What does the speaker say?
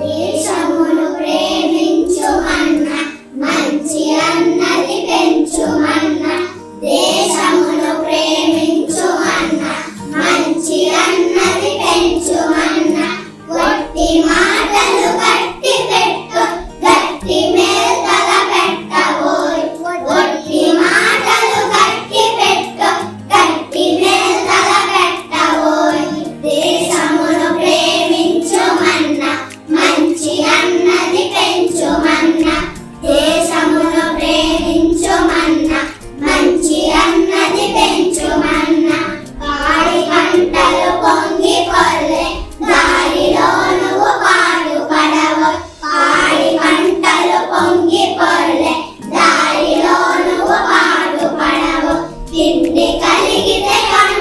దేశమును ప్రేమించు అన్న మంచి అన్నది పెంచు. ಹಿಂದೆ ಕಾಲಿಗಿದೆ ಕಣ್ಣು